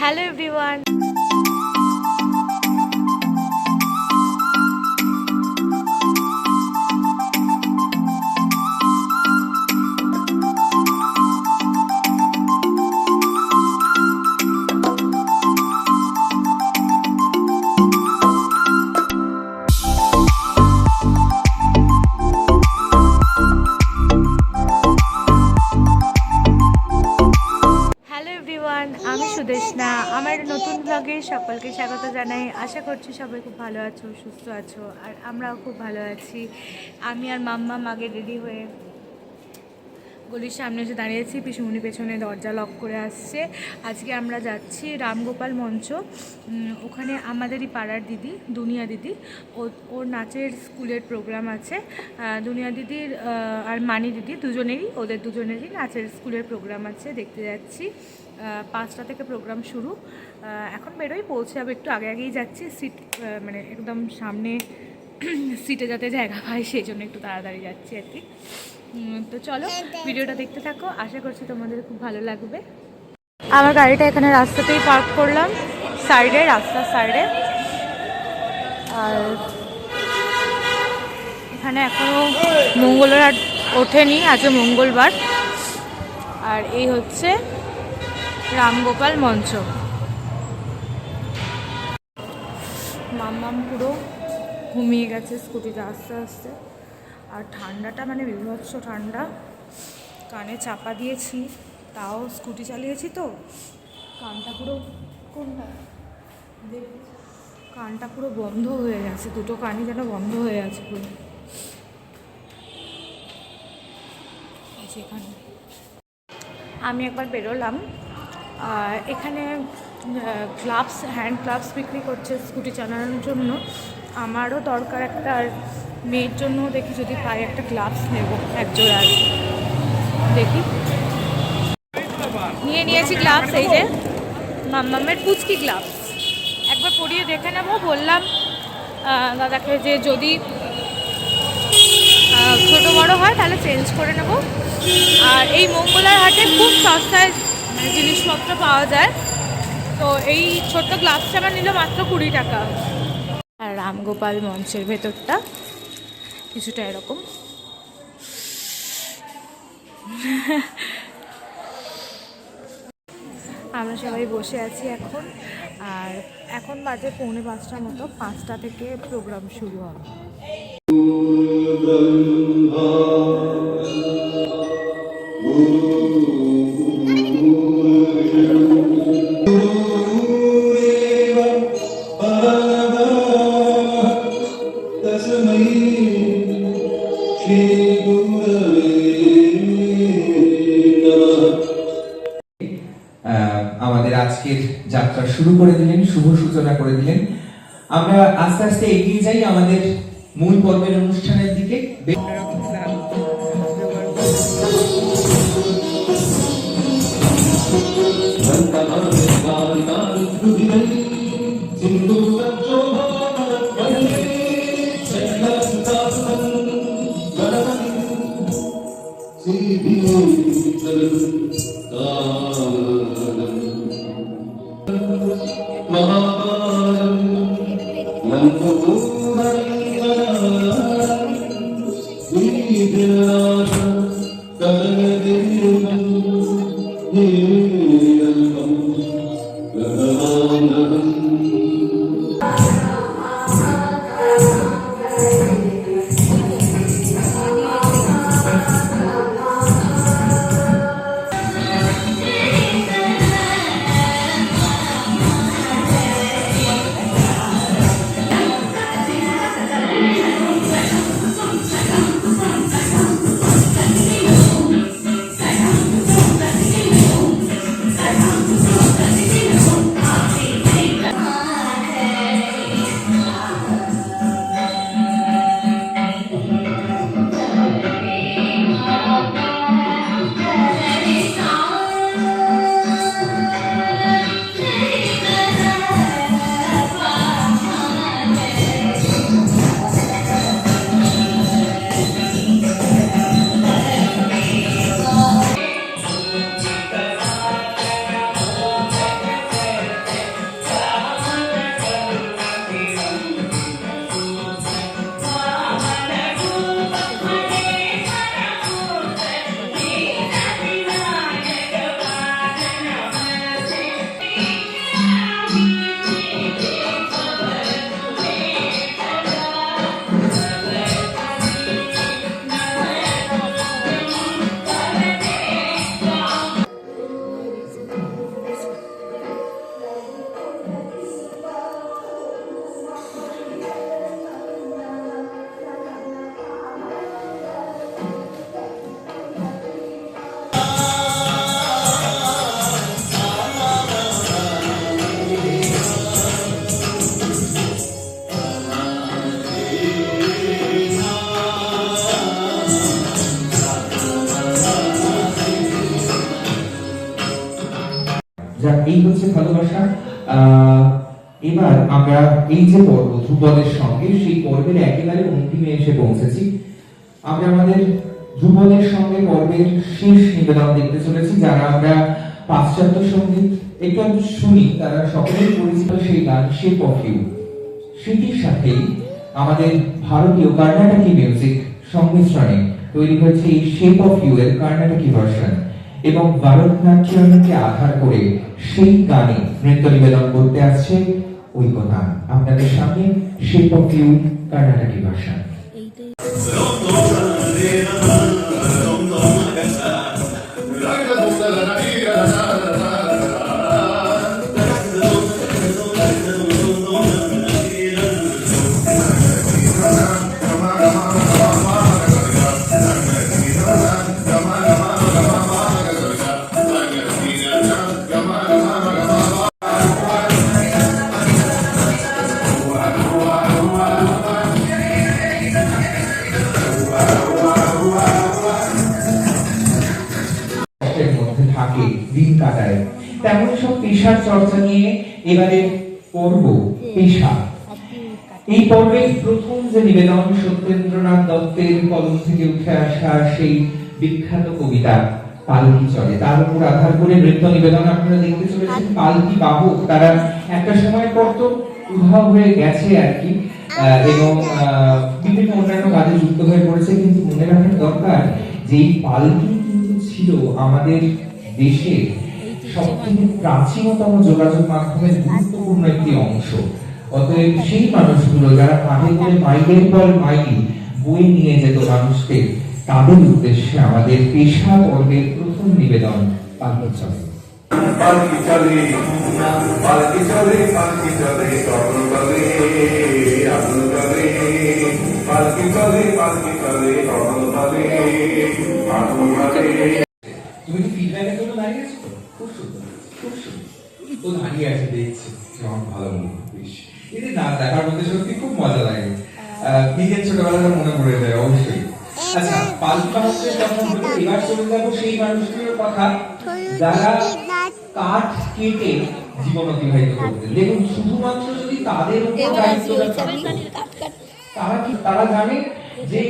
Hello everyone নতুন ব্লগে সকলকে স্বাগত জানাই। আশা করছি সবাই খুব ভালো আছো, সুস্থ আছো, আর আমরাও খুব ভালো আছি। আমি আর মাম্মা মাগে রেডি হয়ে গলির সামনে এসে দাঁড়িয়েছি পিসুমনি পেছনে দরজা লক করে আসছে। আজকে আমরা যাচ্ছি রামগোপাল মঞ্চ। ওখানে আমাদেরই পাড়ার দিদি, দুনিয়া দিদি। ওর নাচের স্কুলের প্রোগ্রাম আছে। দুনিয়া দিদির আর মানি দিদি দুজনেরই, ওদের দুজনেরই নাচের স্কুলের প্রোগ্রাম আছে, দেখতে যাচ্ছি। পাঁচটা থেকে প্রোগ্রাম শুরু। এখন বেরোই পৌঁছে যাব একটু আগে আগেই যাচ্ছি সিট মানে একদম সামনে সিটে যাতে জায়গা পাই সেই জন্য একটু তাড়াতাড়ি যাচ্ছি আর কি। তো চলো ভিডিওটা দেখতে থাকো আশা করছি তোমাদের খুব ভালো লাগবে। আমার গাড়িটা এখানে রাস্তাতেই পার্ক করলাম সাইডে রাস্তার সাইডে আর এখানে এখনও মঙ্গলবার ওঠেনি আজও মঙ্গলবার। আর এই হচ্ছে রামগোপাল মঞ্চ। মাম্মাম পুরো ঘুমিয়ে গেছে স্কুটিতে আস্তে আস্তে। আর ঠান্ডাটা মানে বিভৎস ঠান্ডা। কানে চাপা দিয়েছি, তাও স্কুটি চালিয়েছি তো। কানটা পুরো কোনটা কানটা পুরো বন্ধ হয়ে গেছে, দুটো কানই যেন বন্ধ হয়ে আছে পুরো। এখানে। আমি একবার বেরোলাম এখানে গ্লাভস হ্যান্ড গ্লাভস বিক্রি করছে স্কুটি চালানোর জন্য। আমারও দরকার একটা, আর মেয়ের জন্য দেখি যদি পাই একটা গ্লাভস নেব এক আর দেখি। নিয়ে নিয়েছি গ্লাভস এই যে মাম্মামের পুচকি গ্লাভস একবার পরিয়ে দেখে নেব, বললাম দাদাকে যে যদি ছোট বড় হয় তাহলে চেঞ্জ করে নেব। আর এই মঙ্গলার হাটে খুব সস্তায় জিনিসপত্র পাওয়া যায়। তো এই ছোট্ট গ্লাভসটা আমার নিল মাত্র কুড়ি টাকা। আর রামগোপাল মঞ্চের ভেতরটা কিছুটা এরকম। আমরা সবাই বসে আছি এখন। আর এখন বাজে পৌনে পাঁচটার মতো পাঁচটা থেকে প্রোগ্রাম শুরু হবে। আমাদের আজকের যাত্রা শুরু করে দিলেন, শুভ সূচনা করে দিলেন। আমরা আস্তে আস্তে এগিয়ে যাই আমাদের মূল পর্বের অনুষ্ঠানের দিকে। Seviyorum dağlarım Baharım Ben এই হচ্ছে ভালোবাসা। এবার আমরা এই যে পর্ব ধ্রুপদের সঙ্গে, সেই পর্বের একেবারে অন্তিমে এসে পৌঁছেছি। আমরা আমাদের ধ্রুপদের সঙ্গে পর্বের শেষ নিবেদন দেখতে চলেছি, যারা আমরা পাশ্চাত্য সংগীত একটু একটু শুনি, তারা সকলেই পরিচিত সেই গান শেপ অফ সেটির সাথেই আমাদের ভারতীয় কর্ণাটকি মিউজিক সংমিশ্রণে তৈরি হয়েছে এই শেপ অফ ইউ এর কর্ণাটকি ভার্সন এবং ভারতনাট্যমকে আধার করে সেই গানে নৃত্য নিবেদন করতে আসছে ঐকতা আপনাদের সামনে অফ ভাষা। কর্ণাটকি ভার্সন এই পর্বের প্রথম যে নিবেদন সত্যেন্দ্রনাথ দত্তের কলম থেকে উঠে আসা সেই বিখ্যাত কবিতা, পালকি চলে। তার উপর আধার করে নৃত্য নিবেদন আপনারা দেখতে চলেছেন। পালকি বাহক তারা একটা সময় পর তো উধাও হয়ে গেছে আর কি। এবং বিভিন্ন অন্যান্য কাজে যুক্ত হয়ে পড়েছে। কিন্তু মনে রাখার দরকার যে এই পালকি কিন্তু ছিল আমাদের দেশের সবথেকে প্রাচীনতম যোগাযোগ মাধ্যমের গুরুত্বপূর্ণ একটি অংশ। অতএব সেই মানুষগুলো যারা কাঁধে করে মাইলের পর মাইল বয়ে নিয়ে যেত মানুষকে তাদের উদ্দেশ্যে আমাদের পেশা পর্বের প্রথম নিবেদন পালন চলে পালকি চলে? পালকি চলে? পালকি চলে? স্বপ্ন চলে? আগুন চলে? পালকি চলে? পালকি চলে? স্বপ্ন চলে? আগুন চলে? তুমি ফিডব্যাকের জন্য দাঁড়িয়ে আছো? খুব সুন্দর খুব সুন্দর। তো দাঁড়িয়ে আছে দেখছি। আমার ভালো মনে যে নাচ দেখার মধ্যে সত্যি খুব মজা লাগে। নিজের ছোটবেলাটা মনে পড়ে যায় অবশ্যই। আচ্ছা যখন এবার চলে যাব সেই মানুষগুলোর কথা। যারা কাঠ কেটে জীবন অতিবাহিত করতেন দেখুন শুধুমাত্র যদি তাদের উপর দায়িত্বটা তারা কি তারা জানে যে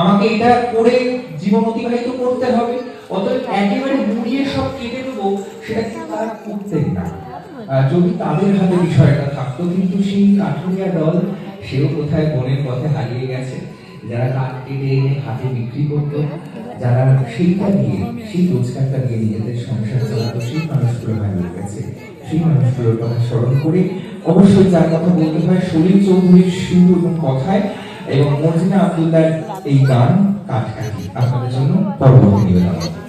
আমাকে এটা করে জীবন অতিবাহিত করতে হবে। অতএব একেবারে মুড়িয়ে সব কেটে দেবো সেটা কিন্তু তারা করতেন না। যদি তাদের হাতে বিষয়টা থাকতো, কিন্তু সেই কাঠুরিয়া দল, সেও কোথায় বনের পথে হারিয়ে গেছে। যারা কাঠ কেটে এনে হাতে বিক্রি করতো, যারা সেইটা দিয়ে, সেই রোজগারটা দিয়ে নিজেদের সংসার চালাতো, সেই মানুষগুলো হারিয়ে গেছে। সেই মানুষগুলোর কথা স্মরণ করে অবশ্যই যার কথা বলতে হয়, সলিল চৌধুরীর সুর এবং কথায় এবং মর্জিনা আব্দুল্লার এই গান কাঠকাঠি আপনাদের জন্য পরবর্তী নিবেদন।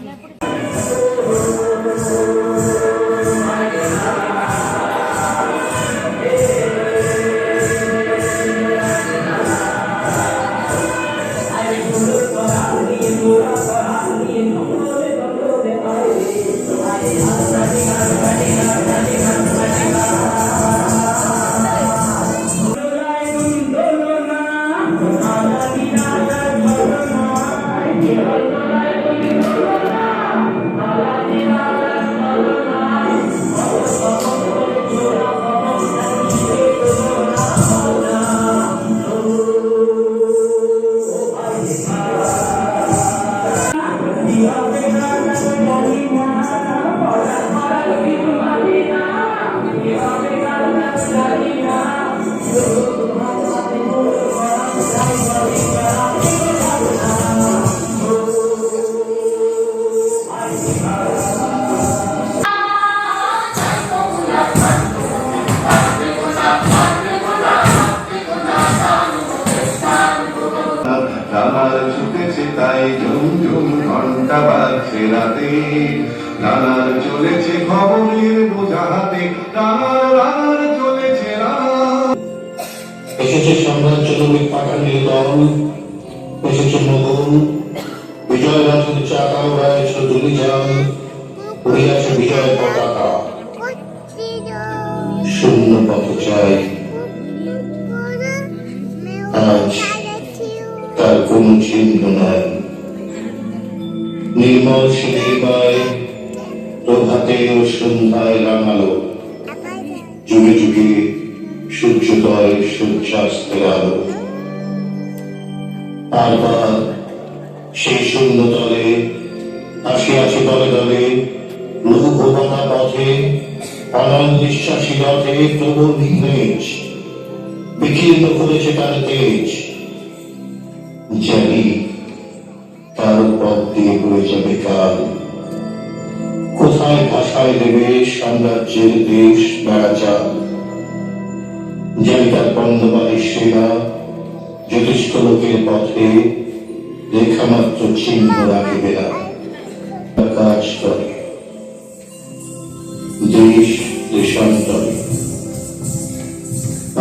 নানার চলেছে খবরের বোঝা হাতে চলেছে এসেছে সাম্রাজ্যগুলি পাঠানীয় দল, এসেছে মোগল বিজয় রথের চাকা উড়াইছে দুলি যান উড়িয়াছে বিজয় পতাকা। শূন্য পথ চাই আজ তার কোন চিহ্ন নাই। নির্মল সকালে ও সন্ধ্যায় রাঙালো যুগে যুগে সূর্যোদয় সূর্যাস্তের আলো। তারপর সেই শূন্য তলে আসিয়াছে দলে দলে লঘুভবনা পথে অনল নিঃশ্বাসী রথে প্রবল নিমেষ বিকীর্ণ করেছে তার তেজ। জানি তার পথ দিয়ে বয়ে যাবে কাল। কোথায় ভাষায় দেবে সাম্রাজ্যের দেশ বেড়াচাল জানি তার বন্দবাদী সেনা যথেষ্ট লোকের পথে রেখামাত্র চিহ্ন রাখিবে না কাজ করে দেশ দেশান্তরে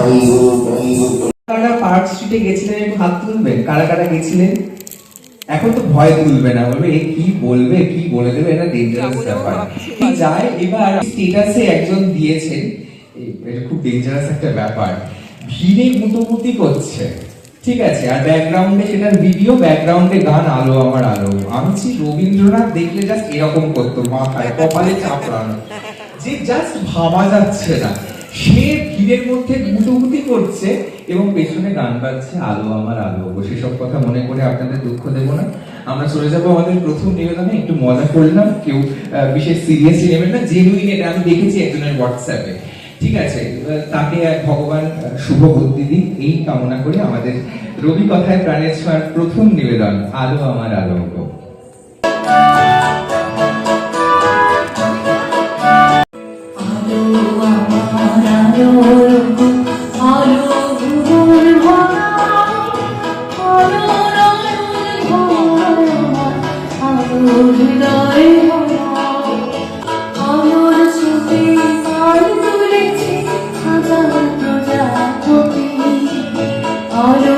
অঙ্গ কারা পার্ক স্ট্রিটে গেছিলেন একটু হাত তুলবেন? কারা কারা গেছিলেন? এখন তো ভয় তুলবে না বলবে এ কি বলবে কি বলে দেবে এটা ডেঞ্জারাস ব্যাপার। কি যায় এবার স্টেটাসে একজন দিয়েছেন এটা খুব ডেঞ্জারাস একটা ব্যাপার। ভিড়ে মুতোমুতি করছে ঠিক আছে? আর ব্যাকগ্রাউন্ডে সেটার ভিডিও ব্যাকগ্রাউন্ডে গান আলো আমার আলো। আমি ছি রবীন্দ্রনাথ দেখলে জাস্ট এরকম করতো মাথায় কপালে চাপড়ানো। যে জাস্ট ভাবা যাচ্ছে না। সে ভিড়ের মধ্যে মুটোমুটি করছে এবং পেছনে গান বাজছে, আলো আমার আলো। সেসব কথা মনে করে আপনাদের দুঃখ দেবো না। আমরা চলে যাব আমাদের প্রথম নিবেদনে। একটু মজা করলাম কেউ বিশেষ সিরিয়াসলি নেবেন না জেনুইন এটা আমি দেখেছি একজনের হোয়াটসঅ্যাপে ঠিক আছে তাকে ভগবান শুভ বুদ্ধি দিন এই কামনা করে আমাদের রবি কথায় প্রাণের ছোঁয়ার প্রথম নিবেদন, আলো আমার আলো কি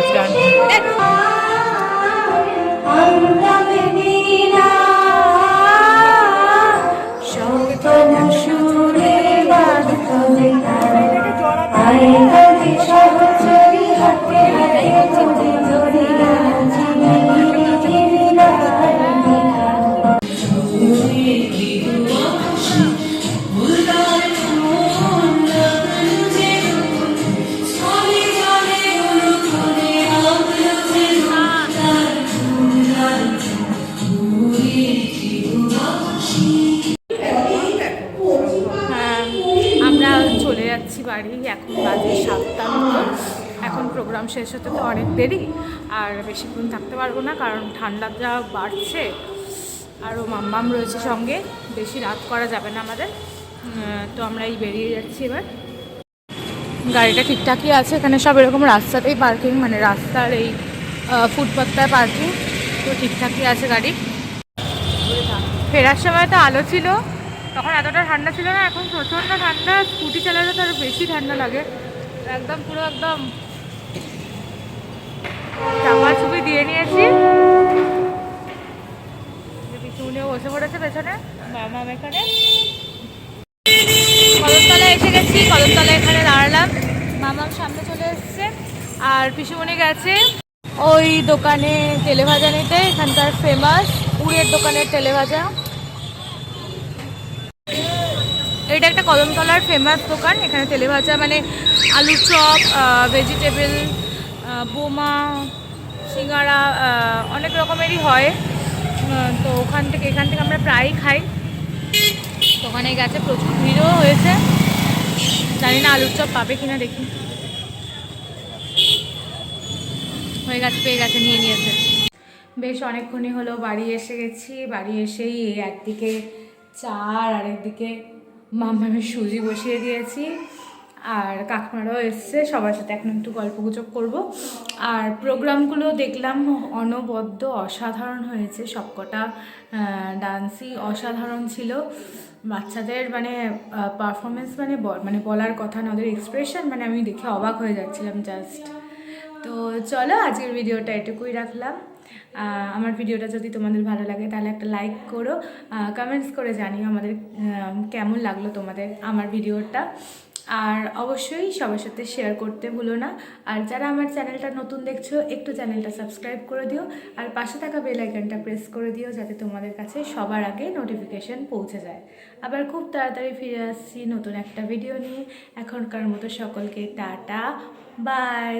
নাচ গান শেষ হতে তো অনেক দেরি। আর বেশিক্ষণ থাকতে পারব না, কারণ ঠান্ডা যা বাড়ছে। আরও মাম্মাম রয়েছে সঙ্গে, বেশি রাত করা যাবে না আমাদের। তো আমরা এই বেরিয়ে যাচ্ছি এবার। গাড়িটা ঠিকঠাকই আছে, এখানে সব এরকম রাস্তাতেই পার্কিং মানে রাস্তার এই ফুটপাথটায় পার্কিং তো ঠিকঠাকই আছে গাড়ি। ফেরার সময় তো আলো ছিল, তখন এতটা ঠান্ডা ছিল না, এখন প্রচণ্ড ঠান্ডা, স্কুটি চালালে তো আরও বেশি ঠান্ডা লাগে। একদম পুরো একদম চাপা চুপি দিয়ে নিয়েছি। পিছুনিও বসে পড়েছে পেছনে, মামা এখানে। কদমতলায় এসে গেছি, কদমতলায় এখানে দাঁড়ালাম। মামার সামনে চলে এসছে। আর পিসুমণি গেছে ওই দোকানে তেলে ভাজা নিতে, এখানকার ফেমাস উড়ের দোকানের তেলে ভাজা এটা একটা কদমতলার ফেমাস দোকান, এখানে তেলে ভাজা মানে আলু চপ ভেজিটেবল বোমা, সিঙ্গারা অনেক রকমেরই হয়। তো ওখান থেকে, এখান থেকে আমরা প্রায়ই খাই। তো ওখানে গেছে, প্রচুর ভিড়ও হয়েছে। জানি না আলুর চপ পাবে কিনা, দেখি। হয়ে গেছে, পেয়ে গেছে, নিয়ে নিয়েছে। বেশ, অনেকক্ষণই হলো, বাড়ি এসে গেছি। বাড়ি এসেই একদিকে চা আর আরেকদিকে মামামের সুজি বসিয়ে দিয়েছি। আর কাকিমারাও এসছে, সবার সাথে এখন একটু গল্প গুজব করব। আর প্রোগ্রামগুলো দেখলাম, অনবদ্য, অসাধারণ হয়েছে, সবকটা ডান্সই অসাধারণ ছিল। বাচ্চাদের মানে পারফরমেন্স মানে মানে বলার কথা না, ওদের এক্সপ্রেশন মানে আমি দেখে অবাক হয়ে যাচ্ছিলাম জাস্ট তো চলো, আজকের ভিডিওটা এটুকুই রাখলাম। আমার ভিডিওটা যদি তোমাদের ভালো লাগে, তাহলে একটা লাইক করো। কমেন্টস করে জানিও আমাদের কেমন লাগল তোমাদের, আমার ভিডিওটা। আর অবশ্যই সবার সাথে শেয়ার করতে ভুলো না। আর যারা আমার চ্যানেলটা নতুন দেখছ, একটু চ্যানেলটা সাবস্ক্রাইব করে দিও। আর পাশে থাকা বেল আইকনটা প্রেস করে দিও, যাতে তোমাদের কাছে সবার আগে নোটিফিকেশন পৌঁছে যায়। আবার খুব তাড়াতাড়ি ফিরে আসছি নতুন একটা ভিডিও নিয়ে। এখনকার মতো সকলকে টাটা বাই